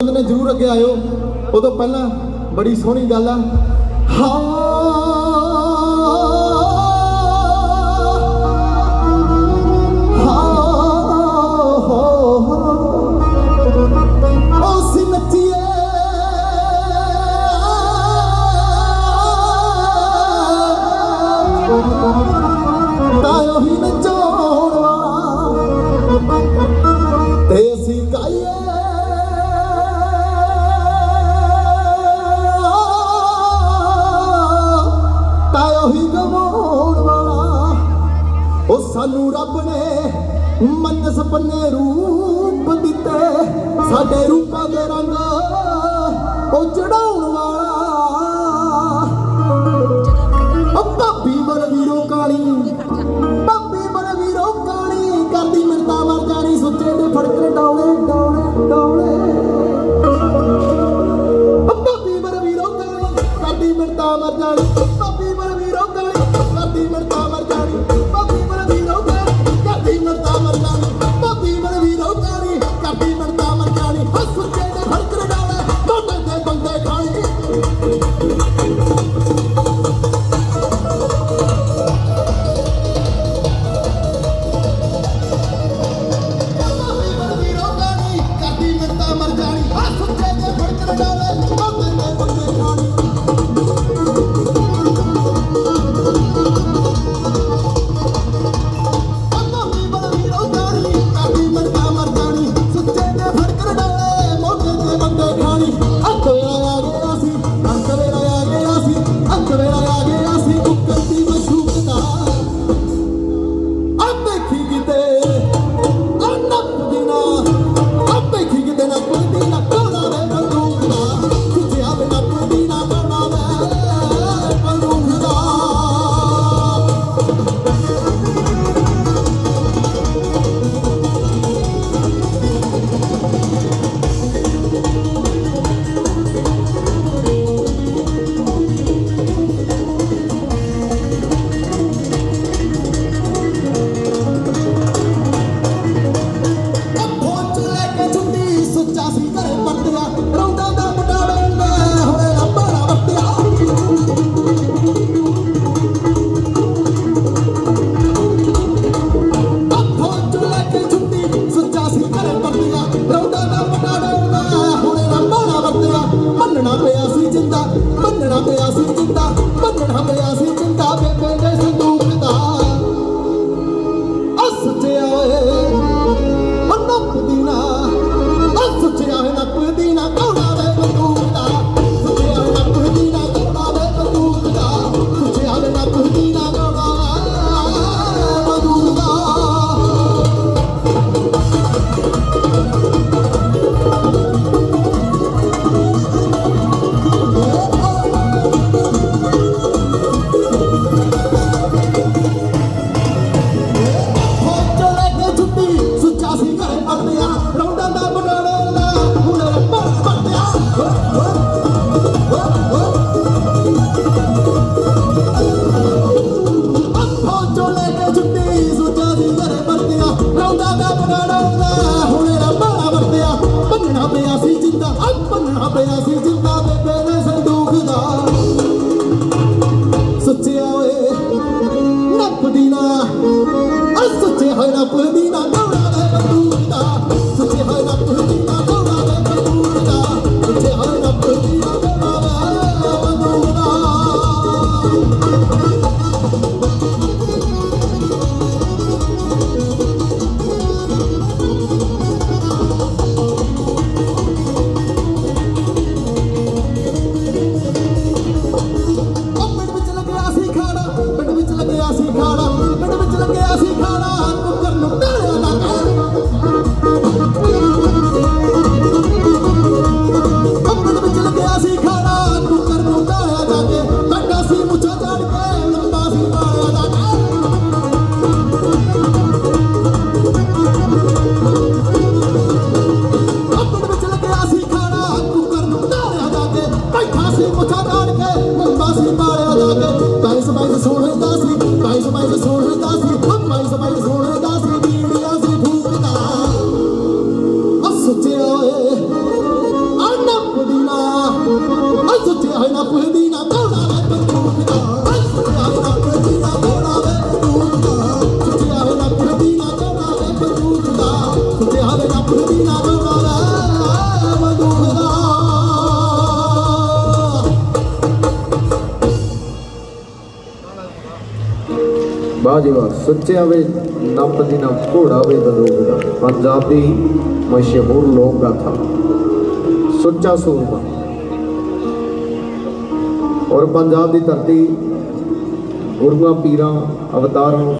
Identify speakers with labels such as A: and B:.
A: ਨੇ ਜ਼ਰੂਰ ਅੱਗੇ ਆਇਓ, ਉਦੋਂ ਪਹਿਲਾਂ ਬੜੀ ਸੋਹਣੀ ਗੱਲ ਆ। ਹਾਂ ਹਾਂ ਹੋ ਅਸੀਂ ਨੱਚੀਏ। ਤਾਇਓ ਹੀ ਰੱਬ ਨੇ ਮਨਸ ਬੰਨੇ ਰੂਪ ਦਿੱਤੇ। ਸਾਡੇ ਰੂਪਾਂ ਦੇ ਰੰਗ ਉਹ ਚੜਾਉਣ ਵਾਲਾ। ਅੱਪਾ ਬੀਵਰ ਵੀਰੋ ਕਾਲੀ ਬੱਬੀ ਬਰ ਵੀਰੋ ਕਾਲੀ ਕਰਦੀ ਮਿੰਤਾ ਮਰ ਜਾਣੀ, ਸੁੱਚੇ ਦੇ ਫੜਕਣ ਡੌਲੇ ਡੌਲੇ ਡੌਲੇ ਕਰਦੀ ਮਿੰਤਾ ਮਰ ਜਾਣੀ। ਬੱਬੀ ਬਰ ਵੀਰੋ ਕਾਲੀ ਕਰਦੀ ਮਿੰਤਾ ਮਰ ਜਾਣੀ। ਬੱਬੀ ከዚህ ሙታን
B: ਵਾਹ ਜੀ ਵਾਹ ਸੁੱਚਿਆ ਵੇ ਨੱਪ ਦੀ ਨਾ ਘੋੜਾ ਵੇ ਬੰਦੂਕ ਦਾ। ਪੰਜਾਬ ਦੀ ਮਸ਼ਹੂਰ ਲੋਕ ਗਾਥਾ। ਸੁੱਚਾ ਸੂਰਮਾ ਔਰ ਪੰਜਾਬ ਦੀ ਧਰਤੀ ਗੁਰੂਆਂ, ਪੀਰਾਂ, ਅਵਤਾਰਾਂ